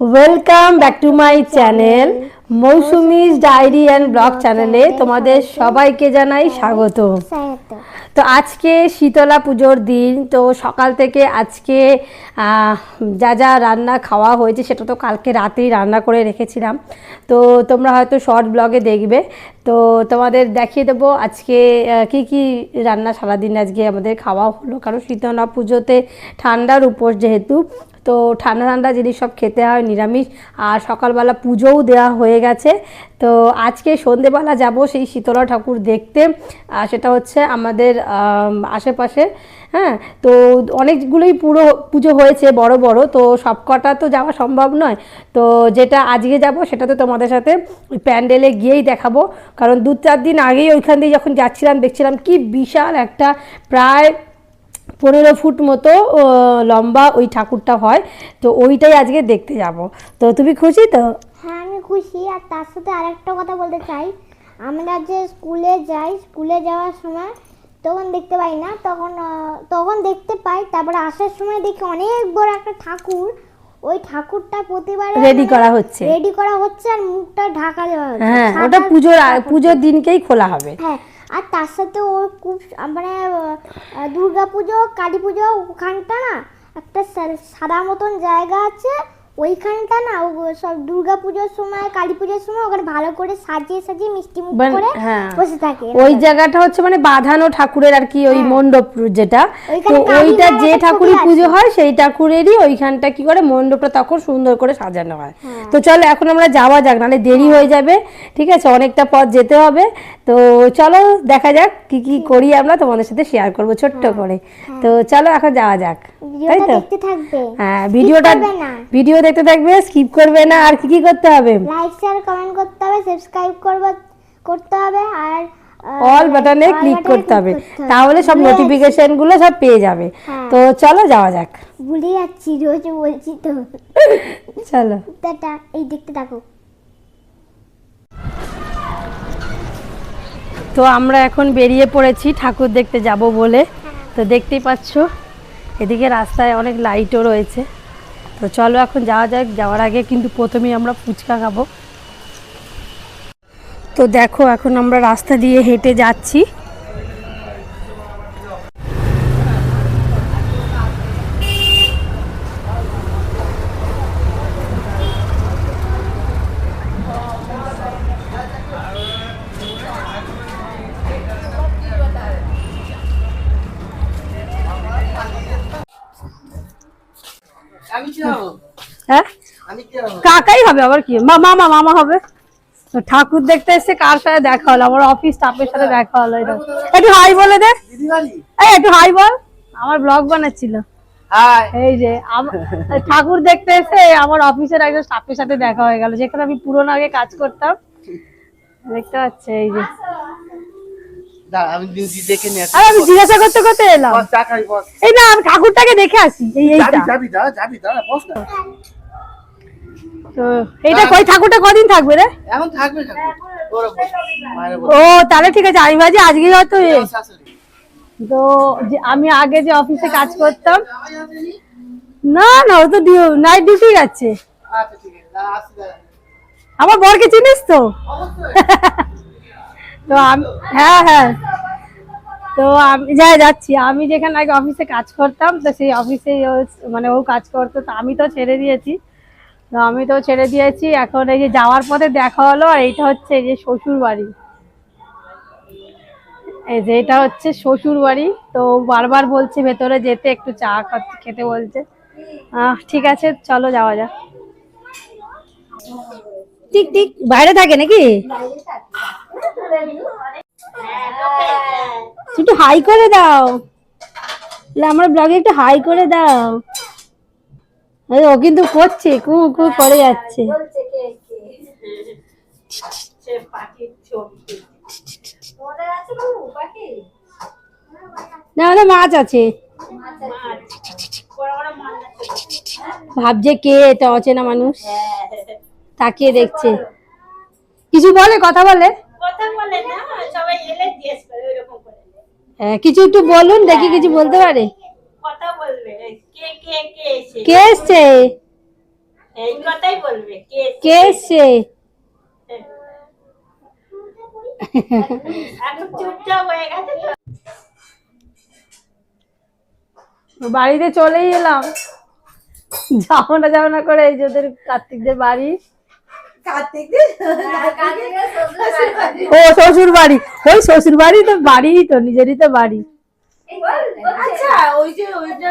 Welcome back to my channel Moushumi's diary and blog চ্যানেলে তোমাদের সবাইকে জানাই স্বাগত। তো আজকে শীতলা পুজোর দিন তো সকাল থেকে আজকে যা যা রান্না খাওয়া হয়েছে সেটা তো কালকে রাতেই রান্না করে রেখেছিলাম। তো তোমরা হয়তো শর্ট ব্লগে দেখবে। তো তোমাদের দেখিয়ে দেবো আজকে কি কি রান্না সারাদিন আজকে আমাদের খাওয়া হলো। কারণ শীতলা পুজোতে ঠান্ডার উপর যেহেতু তো ঠান্ডা ঠান্ডা জিনিস সব খেতে হয়, নিরামিষ। আর সকালবেলা পুজোও দেওয়া হয়ে গেছে। তো আজকে সন্ধেবেলা যাব সেই শীতলা ঠাকুর দেখতে। সেটা হচ্ছে আমাদের আশেপাশে হ্যাঁ? তো অনেকগুলোই পুরো পুজো হয়েছে, বড় বড়। তো সবকটা তো যাওয়া সম্ভব নয়। তো যেটা আজকে যাব সেটা তো তোমাদের সাথে প্যান্ডেলে গিয়েই দেখাবো। কারণ দু চার দিন আগেই ওইখান দিয়ে যখন যাচ্ছিলাম, দেখছিলাম কি বিশাল একটা, প্রায় পনেরো ফুট মতো লম্বা ওই ঠাকুরটা হয়। তো ওইটাই আজকে দেখতে যাব। তো তুমি খুশি তো? হ্যাঁ আমি খুশি। আর তার সাথে আরেকটা কথা বলতে চাই। আমরা যে স্কুলে যাই স্কুলে যাওয়ার সময় তখন দেখতে পাই না। তখন তখন দেখতে পাই। তারপরে আসার সময় দেখি অনেক বড় একটা ঠাকুর। ওই ঠাকুরটা প্রতিবার রেডি করা হচ্ছে। রেডি করা হচ্ছে আর মুখটা ঢাকা দেওয়া হচ্ছে। হ্যাঁ ওটা পুজোর পুজোর দিনকেই খোলা হবে। হ্যাঁ আর তার সাথে ওর খুব মানে দুর্গা পুজো কালী পুজো ওখানটা না একটা সাদা মতন জায়গা আছে। ওইখানটা না সব দুর্গা পুজোর সময় কালী পুজোর সময় ওখানে ভালো করে সাজিয়ে সাজিয়ে মিষ্টি মুখ মানে- করে হ্যাঁ। বসে থাকে। ওই জায়গাটা হচ্ছে মানে বাঁধানো ঠাকুরের আর কি ওই হ্যাঁ। মণ্ডপ যেটা। তো ওইটা যে ঠাকুরই পুজো হয় সেই ঠাকুরেরই ওইখানটা কি করে মণ্ডপটা তখন সুন্দর করে সাজানো হয়। হ্যাঁ। তো চলো এখন আমরা যাওয়া যাক নাহলে দেরি হয়ে যাবে। ঠিক আছে অনেকটা পথ যেতে হবে। তো চলো দেখা যাক কি কি করি আমরা তোমাদের সাথে শেয়ার করব ছোট্ট করে। তো চলো এখন যাওয়া যাক তাই তো? দেখতে থাকবে। হ্যাঁ ভিডিওটা। ভিডিও দেখতে থাকবে স্কিপ করবে না আর কি কি করতে হবে? লাইক শেয়ার কমেন্ট করতে হবে সাবস্ক্রাইব করবে করতে হবে আর অল বাটনে ক্লিক করতে হবে। তাহলে সব নোটিফিকেশনগুলো সব পেয়ে যাবে। হ্যাঁ। তো চলো যাওয়া যাক। ভুলে যাচ্ছি রোজ বলছি তো। চলো। টাটা এই দেখতে থাকো তো আমরা এখন বেরিয়ে পড়েছি, ঠাকুর দেখতে যাব বলে। তো দেখতেই পাচ্ছ, এদিকে রাস্তায় অনেক লাইটও রয়েছে। তো চলো এখন যাওয়া যাক, যাওয়ার আগে কিন্তু প্রথমেই আমরা ফুচকা খাব। তো দেখো, এখন আমরা রাস্তা দিয়ে হেঁটে যাচ্ছি। হ্যাঁ? আমি কি হব? কাকাই হবে আবার কি? মামা মামা হবে। ঠাকুর দেখতে এসে কার সাথে দেখা হলো? আমার অফিস স্টাফের সাথে দেখা হলো এটা একটু হাই বলে দে। এই একটু হাই বল। আমার ব্লগ বানাচ্ছিল। এই যে ঠাকুর দেখতে এসে আমার অফিসের একজন স্টাফের সাথে দেখা হয়ে গেল যেখানে আমি পুরোনো আগে কাজ করতাম। দেখতে পাচ্ছে এই যে। আমি দেখে নিয়ে আর আমি জিজ্ঞাসা করতে করতে এলাম। এই না আমি ঠাকুরটাকে দেখে আসি এই এইটা। যাবি যাবি দাঁড়া যাবি দাঁড়া বস না। তো এইটা কই ঠাকুরটা কদিন থাকবে রে? এখন থাকবে ও তাহলে ঠিক আছে আমি ভাবছি আজকে হয়তো এ। তো যে আমি আগে যে অফিসে কাজ করতাম। না না ও তো নাইট ডিউটি যাচ্ছে আচ্ছা ঠিক আছে আমার বরকে চিনিস তো? অবশ্যই। তো আমি হ্যাঁ হ্যাঁ। তো আমি, যাই, যাচ্ছি। আমি যেখানে আগে অফিসে কাজ করতাম, তো সেই অফিসে মানে ও কাজ করতো, তো আমি তো ছেড়ে দিয়েছি। তো আমি তো ছেড়ে দিয়েছি। এখন এই যে যাওয়ার পথে দেখা হলো, আর এইটা হচ্ছে এই যে শ্বশুর বাড়ি। এই যে এটা হচ্ছে শ্বশুর বাড়ি। তো বারবার বলছে, ভেতরে যেতে, একটু চা খেতে বলছে। ঠিক আছে, চলো যাওয়া যাক। ঠিক ঠিক বাইরে থাকে নাকি? একটু হাই করে দাও। আমার ব্লগে একটু হাই করে দাও। ও কিন্তু করছে, কু কু করে যাচ্ছে। না আমাদের মাছ আছে। ভাবছে কে এটা অচেনা মানুষ? তাকিয়ে দেখছে। কিছু বলে, কথা বলে? কথা বলে না সবাই এলে জিজ্ঞেস করে ওইরকম করে। হ্যাঁ, কিছু একটু বলুন দেখি কিছু বলতে পারে। কথা বলবে কে কে কে এসে? কে এসছে? এই কথাই বলবে কে কে সে এখন চুপচাপ হয়ে গেছে তো। বাড়িতে চলেই এলাম। যাব না যাব না করে এই যে ওদের কার্তিকদের বাড়ি। ও শ্বশুর বাড়ি ওই শ্বশুর বাড়ি তো বাড়িই তো নিজেরই তো বাড়ি। আচ্ছা ওই যে ওই যে